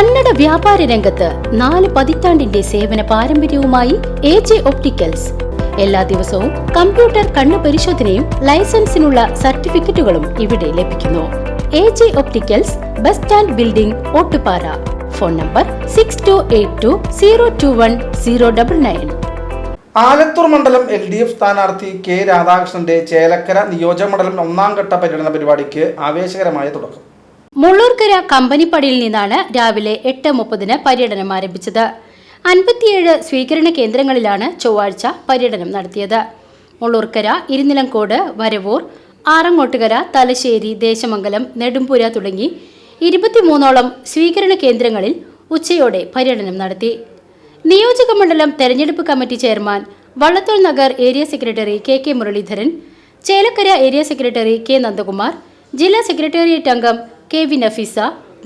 കന്നഡ വ്യാപാര രംഗത്ത് നാല് പതിറ്റാണ്ടിന്റെ സേവന പാരമ്പര്യവുമായി എ ജെ ഒപ്റ്റിക്കൽസ്. എല്ലാ ദിവസവും കമ്പ്യൂട്ടർ കണ്ണു പരിശോധനയും ലൈസൻസിനുള്ള സർട്ടിഫിക്കറ്റുകളും ഇവിടെ ലഭിക്കുന്നു. A J opticals bus stand building Ottupara. Phone number six two eight two zero two one zero double nine Alathur മണ്ഡലം എൽ ഡി എഫ് സ്ഥാനാർത്ഥി കെ രാധാകൃഷ്ണന്റെ ചേലക്കര നിയോജക മണ്ഡലം ഒന്നാം ഘട്ട പര്യടന പരിപാടിക്ക് ആവേശകരമായ തുടക്കം. മുള്ളൂർക്കര കമ്പനിപ്പടിയിൽ നിന്നാണ് രാവിലെ എട്ട് മുപ്പതിന് പര്യടനം ആരംഭിച്ചത്. അൻപത്തിയേഴ് സ്വീകരണ കേന്ദ്രങ്ങളിലാണ് ചൊവ്വാഴ്ച പര്യടനം നടത്തിയത്. മുള്ളൂർക്കര ഇരുനിലംകോട് വരവൂർ ആറങ്ങോട്ടുകര തലശ്ശേരി ദേശമംഗലം നെടുമ്പുര തുടങ്ങി ഇരുപത്തിമൂന്നോളം സ്വീകരണ കേന്ദ്രങ്ങളിൽ ഉച്ചയോടെ പര്യടനം നടത്തി. നിയോജക മണ്ഡലം തെരഞ്ഞെടുപ്പ് committee chairman Vallathol Nagar area secretary K K Muraleedharan Chelakkara area secretary K Nandakumar ജില്ലാ സെക്രട്ടേറിയറ്റ് അംഗം കെ വി നഫീസ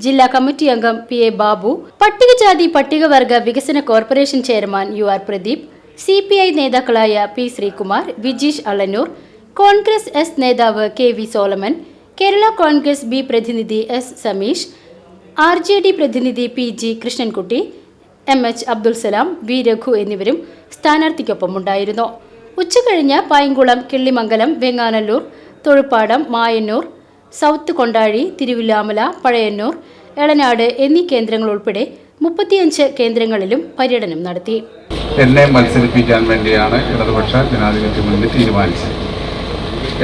ജില്ലാ കമ്മിറ്റി അംഗം പി എ ബാബു പട്ടികജാതി പട്ടികവർഗ വികസന corporation chairman U R Pradeep C P I നേതാക്കളായ P Sreekumar Vijeesh Alanur Congress S നേതാവ് K V Solomon Kerala Congress B പ്രതിനിധി S Sameesh R J D പ്രതിനിധി P G Krishnankutty M H Abdul Salam V Raghu എന്നിവരും സ്ഥാനാർത്ഥിക്കൊപ്പമുണ്ടായിരുന്നു. ഉച്ചകഴിഞ്ഞ് Painkulam Killimangalam Venganellur Thozhuppadam Mayannur south Kondazhi Thiruvilwamala Pazhayannur Elanad എന്നീ കേന്ദ്രങ്ങൾ ഉൾപ്പെടെ മുപ്പത്തിയഞ്ച് കേന്ദ്രങ്ങളിലും പര്യടനം നടത്തി. എന്നെ മത്സരിപ്പിക്കാൻ വേണ്ടിയാണ് ഇടതുപക്ഷ ജനാധിപത്യ മുന്നണി തീരുമാനിച്ചത്.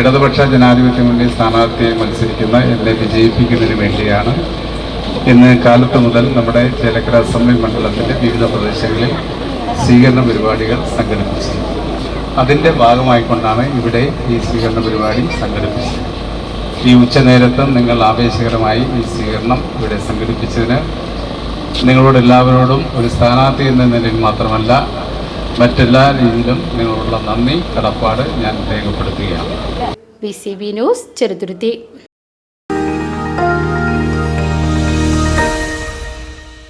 ഇടതുപക്ഷ ജനാധിപത്യ മുന്നണി സ്ഥാനാർത്ഥിയെ മത്സരിക്കുന്ന എന്നെ വിജയിപ്പിക്കുന്നതിന് വേണ്ടിയാണ് ഇന്ന് കാലത്ത് മുതൽ നമ്മുടെ ചേലക്കര അസംബ്ലി മണ്ഡലത്തിന്റെ വിവിധ പ്രദേശങ്ങളിൽ സ്വീകരണ പരിപാടികൾ സംഘടിപ്പിച്ചത്. അതിന്റെ ഭാഗമായിക്കൊണ്ടാണ് ഇവിടെ ഈ സ്വീകരണ പരിപാടി സംഘടിപ്പിച്ചത്. ഈ ഉച്ചനേരത്ത് നിങ്ങൾ ആവേശകരമായി ഈ സ്വീകരണം ഇവിടെ സംഘടിപ്പിച്ചതിന് നിങ്ങളോട് എല്ലാവരോടും ഒരു സ്ഥാനാർത്ഥി എന്ന നിലയിൽ മാത്രമല്ല മറ്റെല്ലാ രീതിയിലും നിങ്ങളോടുള്ള നന്ദി കടപ്പാട് ഞാൻ രേഖപ്പെടുത്തുകയാണ്. B C B news Cheruthuruthy